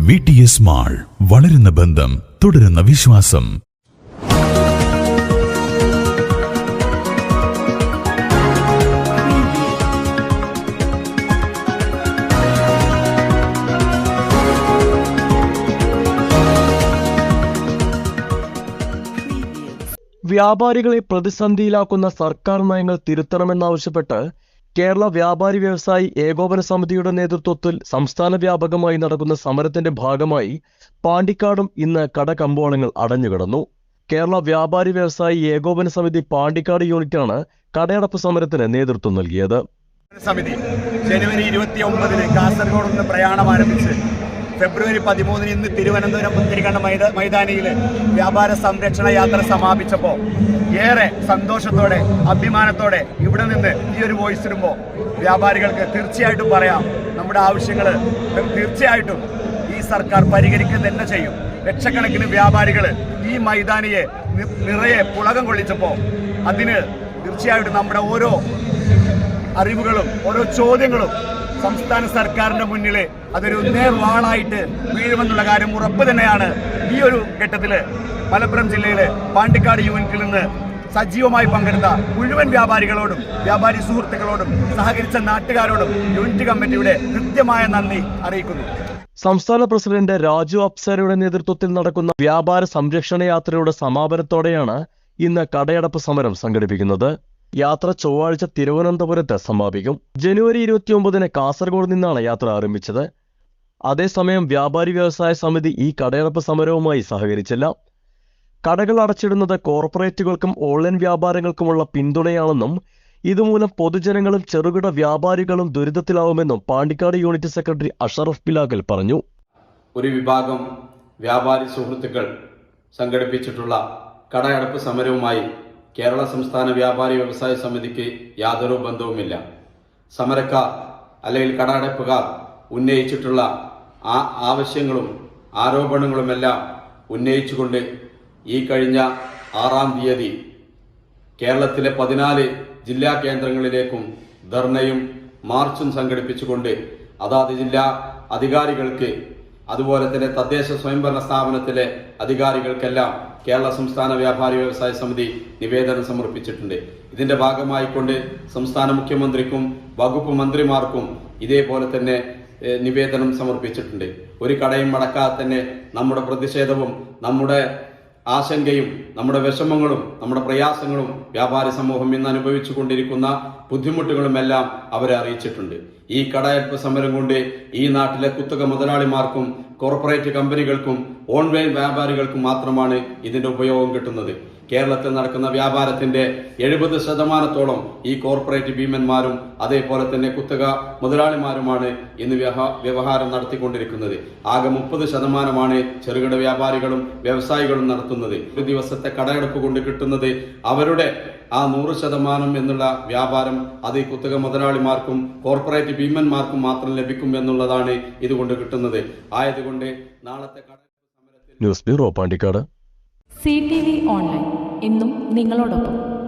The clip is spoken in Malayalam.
വി ടി എസ് മാൾ വളരുന്ന ബന്ധം തുടരുന്ന വിശ്വാസം. വ്യാപാരികളെ പ്രതിസന്ധിയിലാക്കുന്ന സർക്കാർ നയങ്ങൾ തിരുത്തണമെന്നാവശ്യപ്പെട്ട് കേരള വ്യാപാരി വ്യവസായി ഏകോപന സമിതിയുടെ നേതൃത്വത്തിൽ സംസ്ഥാന വ്യാപകമായി നടക്കുന്ന സമരത്തിന്റെ ഭാഗമായി പാണ്ടിക്കാടും ഇന്ന് കടകമ്പോളങ്ങൾ അടഞ്ഞുകിടന്നു. കേരള വ്യാപാരി വ്യവസായി ഏകോപന സമിതി പാണ്ടിക്കാട് യൂണിറ്റാണ് കടയടപ്പ് സമരത്തിന് നേതൃത്വം നൽകിയത്. സമിതി ജനുവരി ഇരുപത്തി ഒമ്പതിന് കാസർഗോഡ് നിന്ന് പ്രയാണം ആരംഭിച്ച് ഫെബ്രുവരി പതിമൂന്നിന് ഇന്ന് തിരുവനന്തപുരം പുത്തിരിക്കണ്ട മൈത മൈതാനിയിൽ വ്യാപാര സംരക്ഷണ യാത്ര സമാപിച്ചപ്പോൾ ഏറെ സന്തോഷത്തോടെ അഭിമാനത്തോടെ ഇവിടെ നിന്ന് ഈ ഒരു വോയിസ് ഇടുമ്പോൾ വ്യാപാരികൾക്ക് തീർച്ചയായിട്ടും പറയാം. നമ്മുടെ ആവശ്യങ്ങൾ തീർച്ചയായിട്ടും ഈ സർക്കാർ പരിഹരിക്കുക തന്നെ ചെയ്യും. ലക്ഷക്കണക്കിന് വ്യാപാരികൾ ഈ മൈതാനിയെ നിറയെ പുളകം കൊള്ളിച്ചപ്പോൾ അതിന് തീർച്ചയായിട്ടും നമ്മുടെ ഓരോ അറിവുകളും ഓരോ ചോദ്യങ്ങളും സംസ്ഥാന സർക്കാരിന്റെ മുന്നിൽ അതൊരു നേർവാളായിട്ട് വീഴുമെന്നുള്ള കാര്യം ഉറപ്പ് തന്നെയാണ് ഈ ഒരു ഘട്ടത്തിൽ മലപ്പുറം ജില്ലയിലെ പാണ്ടിക്കാട് യൂണിറ്റിൽ നിന്ന് സജീവമായി പങ്കെടുത്ത മുഴുവൻ വ്യാപാരികളോടും വ്യാപാരി സുഹൃത്തുക്കളോടും സഹകരിച്ച നാട്ടുകാരോടും യൂണിറ്റ് കമ്മിറ്റിയുടെ കൃത്യമായ നന്ദി അറിയിക്കുന്നു. സംസ്ഥാന പ്രസിഡന്റ് രാജു അപ്സരയുടെ നേതൃത്വത്തിൽ നടക്കുന്ന വ്യാപാര സംരക്ഷണ യാത്രയുടെ സമാപനത്തോടെയാണ് ഇന്ന് കടയടപ്പ് സമരം സംഘടിപ്പിക്കുന്നത്. യാത്ര ചൊവ്വാഴ്ച തിരുവനന്തപുരത്ത് സമാപിക്കും. ജനുവരി ഇരുപത്തിയൊമ്പതിന് കാസർഗോഡ് നിന്നാണ് യാത്ര ആരംഭിച്ചത്. അതേസമയം വ്യാപാരി വ്യവസായ സമിതി ഈ കടയടപ്പ് സമരവുമായി സഹകരിച്ചില്ല. കടകൾ അടച്ചിടുന്നത് കോർപ്പറേറ്റുകൾക്കും ഓൺലൈൻ വ്യാപാരങ്ങൾക്കുമുള്ള പിന്തുണയാണെന്നും ഇതുമൂലം പൊതുജനങ്ങളും ചെറുകിട വ്യാപാരികളും ദുരിതത്തിലാവുമെന്നും പാണ്ടിക്കാട് യൂണിറ്റ് സെക്രട്ടറി അഷറഫ് ബിലാഗൽ പറഞ്ഞു. ഒരു വിഭാഗം വ്യാപാരി സുഹൃത്തുക്കൾ സംഘടിപ്പിച്ചിട്ടുള്ള കടയടപ്പ് സമരവുമായി കേരള സംസ്ഥാന വ്യാപാരി വ്യവസായ സമിതിക്ക് യാതൊരു ബന്ധവുമില്ല. സമരക്കാർ അല്ലെങ്കിൽ കടയടപ്പുകാർ ഉന്നയിച്ചിട്ടുള്ള ആ ആവശ്യങ്ങളും ആരോപണങ്ങളുമെല്ലാം ഉന്നയിച്ചുകൊണ്ട് ഈ കഴിഞ്ഞ ആറാം തീയതി കേരളത്തിലെ പതിനാല് ജില്ലാ കേന്ദ്രങ്ങളിലേക്കും ധർണയും മാർച്ചും സംഘടിപ്പിച്ചുകൊണ്ട് അതാത് ജില്ലാ അധികാരികൾക്ക് അതുപോലെ തന്നെ തദ്ദേശ സ്വയംഭരണ സ്ഥാപനത്തിലെ അധികാരികൾക്കെല്ലാം കേരള സംസ്ഥാന വ്യാപാരി വ്യവസായ സമിതി നിവേദനം സമർപ്പിച്ചിട്ടുണ്ട്. ഇതിന്റെ ഭാഗമായിക്കൊണ്ട് സംസ്ഥാന മുഖ്യമന്ത്രിക്കും വകുപ്പ് മന്ത്രിമാർക്കും ഇതേപോലെ തന്നെ നിവേദനം സമർപ്പിച്ചിട്ടുണ്ട്. ഒരു കടയും അടക്കാതെ തന്നെ നമ്മുടെ പ്രതിഷേധവും നമ്മുടെ ആശങ്കയും നമ്മുടെ വിഷമങ്ങളും നമ്മുടെ പ്രയാസങ്ങളും വ്യാപാരി സമൂഹം ഇന്ന് അനുഭവിച്ചു കൊണ്ടിരിക്കുന്ന ബുദ്ധിമുട്ടുകളുമെല്ലാം അവരെ അറിയിച്ചിട്ടുണ്ട്. ഈ കടയപ്പ് സമരം കൊണ്ട് ഈ നാട്ടിലെ കുത്തക മുതലാളിമാർക്കും കോർപ്പറേറ്റ് കമ്പനികൾക്കും ഓൺലൈൻ വ്യാപാരികൾക്കും മാത്രമാണ് ഇതിന്റെ ഉപയോഗം കിട്ടുന്നത്. കേരളത്തിൽ നടക്കുന്ന വ്യാപാരത്തിന്റെ എഴുപത് ശതമാനത്തോളം ഈ കോർപ്പറേറ്റ് ഭീമന്മാരും അതേപോലെ തന്നെ കുത്തക മുതലാളിമാരുമാണ് ഇന്ന് വ്യവഹാ- വ്യവഹാരം നടത്തിക്കൊണ്ടിരിക്കുന്നത്. ആകെ മുപ്പത് ശതമാനമാണ് ചെറുകിട വ്യാപാരികളും വ്യവസായികളും നടത്തുന്നത്. ഒരു ദിവസത്തെ കടയെടുപ്പ് കൊണ്ട് കിട്ടുന്നത് അവരുടെ ആ നൂറ് ശതമാനം എന്നുള്ള വ്യാപാരം അത് ഈ കുത്തക മുതലാളിമാർക്കും കോർപ്പറേറ്റ് ഭീമന്മാർക്കും മാത്രം ലഭിക്കും എന്നുള്ളതാണ് ഇതുകൊണ്ട് കിട്ടുന്നത്. ആയതുകൊണ്ട് നാളത്തെ news bureau Pandikkad. C T V online. എന്നും നിങ്ങളോടൊപ്പം.